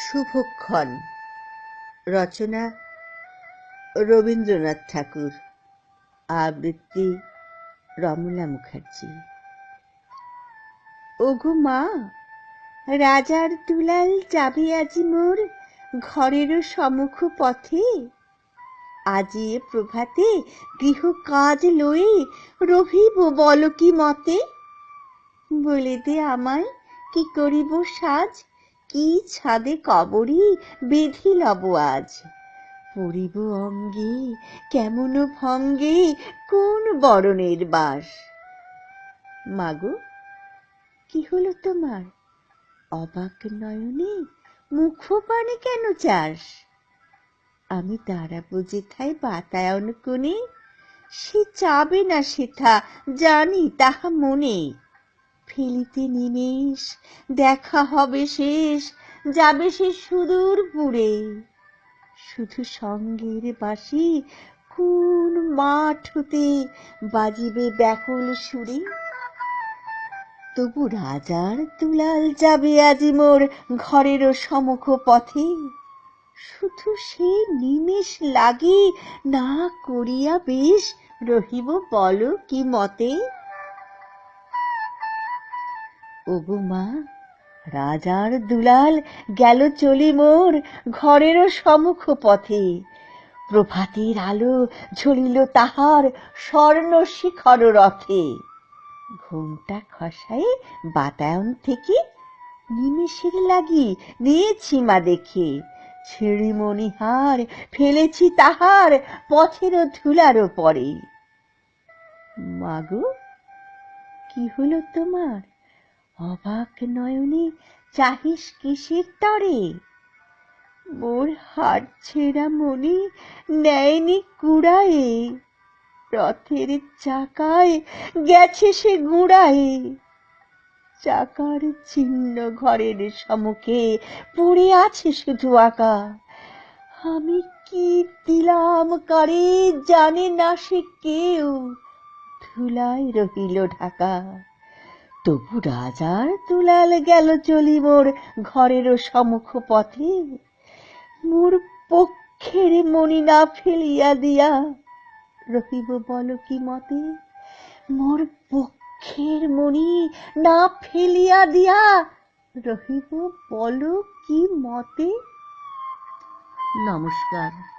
শুভক্ষণ। রচনা রবীন্দ্রনাথ ঠাকুর। আবৃত্তি রমলা মুখার্জি। ওগো মা, রাজার দুলাল যাবে আজি মোর ঘরেরও সমুখ পথে আজি এ প্রভাতে গৃহ কাজ লয়ে রহিব বল কি মতে? বলে দে আমায় কি করিব সাজ? কি ছাদে কবরি বেঁধি লব আজ? পড়িব অঙ্গে, কেমন ভঙ্গে, কোন বরণের বাস? মাগো, কি হলো তোমার? অবাক নয়নে মুখ পানে কেন চাস? আমি দাঁড়াবো যেথায় বাতায়ন কোণে, সে চাবে না সেথা জানি তাহা মনে। ফেলিতে নিমেষ, দেখা হবে শেষ, যাবে সে সুদূর পুরে। শুধু সঙ্গের বাসি কোন মাঠ হতে বাজিবে ব্যাকুল সুরে। তবু রাজার দুলাল যাবে আজি মোর ঘরেরও সমুখ পথে শুধু সে নিমেষ লাগি, না করিয়া বেশ রহিব বলো কি মতে? ওগো মা, রাজার দুলাল গেল চলি মোর ঘরেরও সমুখ পথে প্রভাতের আলো ঝরিল তাহার স্বর্ণ শিখর রথে। ঘুমটা খসাই বাতায়ন থেকে নিমেষের লাগি নিয়েছি মা দেখে। ছেড়ি মণিহার ফেলেছি তাহার পথের ধুলার পরে মাগো কি হলো তোমার? অবাক নয়নে চাহিস কিসের তরে? মোর হাট ছেঁড়া মনে নেয়নি কুড়ায়ে। রথের চাকায় গেছে সে গুড়ায়ে। চাকার চিহ্ন ঘরের সমুখে পড়ে আছে শুধু আঁকা। আমি কি দিলাম কারে জানে না সে কেউ। ধুলায় রহিল ঢাকা। তবু রাজার দুলাল গেল চলি মোর ঘরেরও সমুখ পথে মোর পক্ষের মনি না ফেলিয়া দিয়া রহিব বল কি মতে? মোর পক্ষের মনি না ফেলিয়া দিয়া রহিব বল কি মতে? নমস্কার।